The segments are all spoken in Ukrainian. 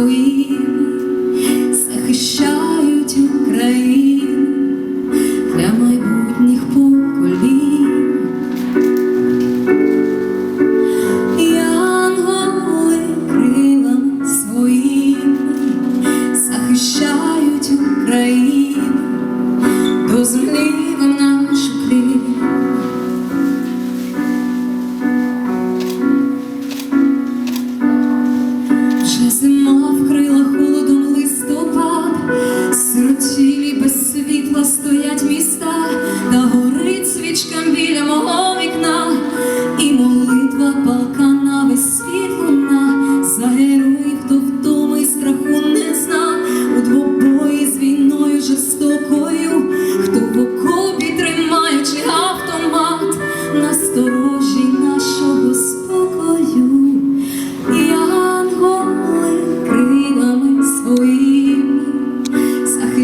Will you?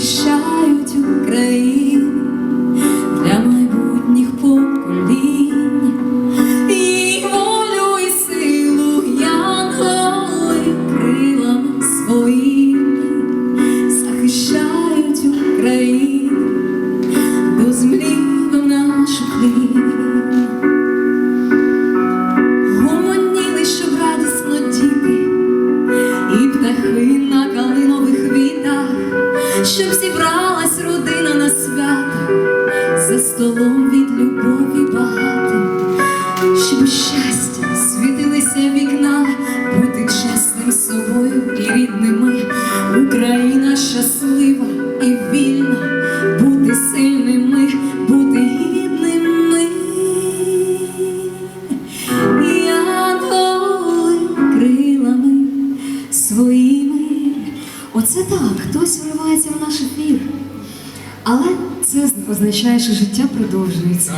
想 щоб зібралась родина на свято, за столом від любові багато, щоб щастя світилися вікна, бути чесним собою і рідними. Україна щаслива і вільна, бути сильними, бути гідними. Янголи крилами своїми. Оце так, хтось вривається. Але це означає, що життя продовжується.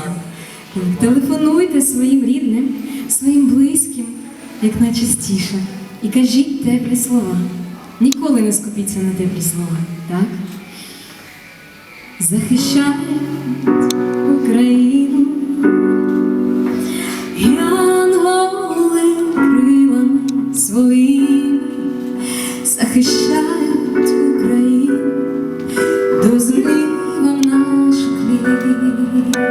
Так, Телефонуйте своїм рідним, своїм близьким як найчастіше. І кажіть теплі слова. Ніколи не скупіться на теплі слова, так? Захищають Україну. Янголи you.